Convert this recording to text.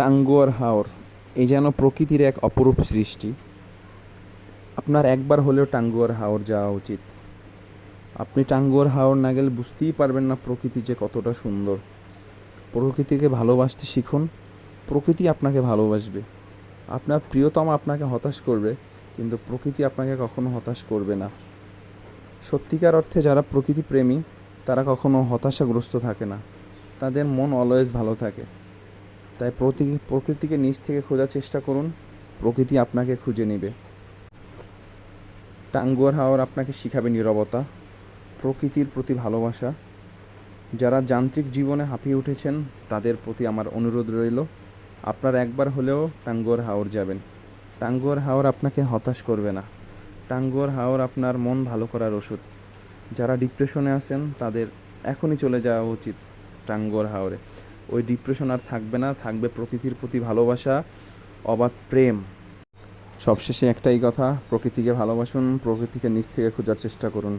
টাঙ্গুয়ার হাওর এই যেন প্রকৃতির এক অপরূপ সৃষ্টি। আপনার একবার হলেও টাঙ্গুয়ার হাওর যাওয়া উচিত। আপনি টাঙ্গুয়ার হাওর না গেলে বুঝতেই পারবেন না প্রকৃতি যে কতটা সুন্দর। প্রকৃতিকে ভালোবাসতে শিখুন, প্রকৃতি আপনাকে ভালোবাসবে। আপনার প্রিয়তম আপনাকে হতাশ করবে, কিন্তু প্রকৃতি আপনাকে কখনো হতাশ করবে না। সত্যিকার অর্থে যারা প্রকৃতি প্রেমী, তারা কখনো হতাশাগ্রস্ত থাকে না। তাদের মন অলওয়েজ ভালো থাকে। তাই প্রতি, প্রকৃতিকে নিজ থেকে খোঁজার চেষ্টা করুন। প্রকৃতি আপনাকে খুঁজে নেবে। টাঙ্গুয়ার হাওয়ার আপনাকে শিখাবে নীরবতা, প্রকৃতির প্রতি ভালোবাসা। যারা যান্ত্রিক জীবনে হাঁপিয়ে উঠেছেন, তাদের প্রতি আমার অনুরোধ রইল, আপনার একবার হলেও টাঙ্গুয়ার হাওর যাবেন। টাঙ্গুয়ার হাওর আপনাকে হতাশ করবে না। টাঙ্গুয়ার হাওর আপনার মন ভালো করার ওষুধ। যারা ডিপ্রেশনে আছেন, তাদের এখনই চলে যাওয়া উচিত টাঙ্গুয়ার হাওরে। ওই ডিপ্রেশন আর থাকবে না, থাকবে প্রকৃতির প্রতি ভালোবাসা, অবাধ প্রেম। সবশেষে একটাই কথা, প্রকৃতিকে ভালোবাসুন, প্রকৃতিকে নিজ থেকে খোঁজার চেষ্টা করুন।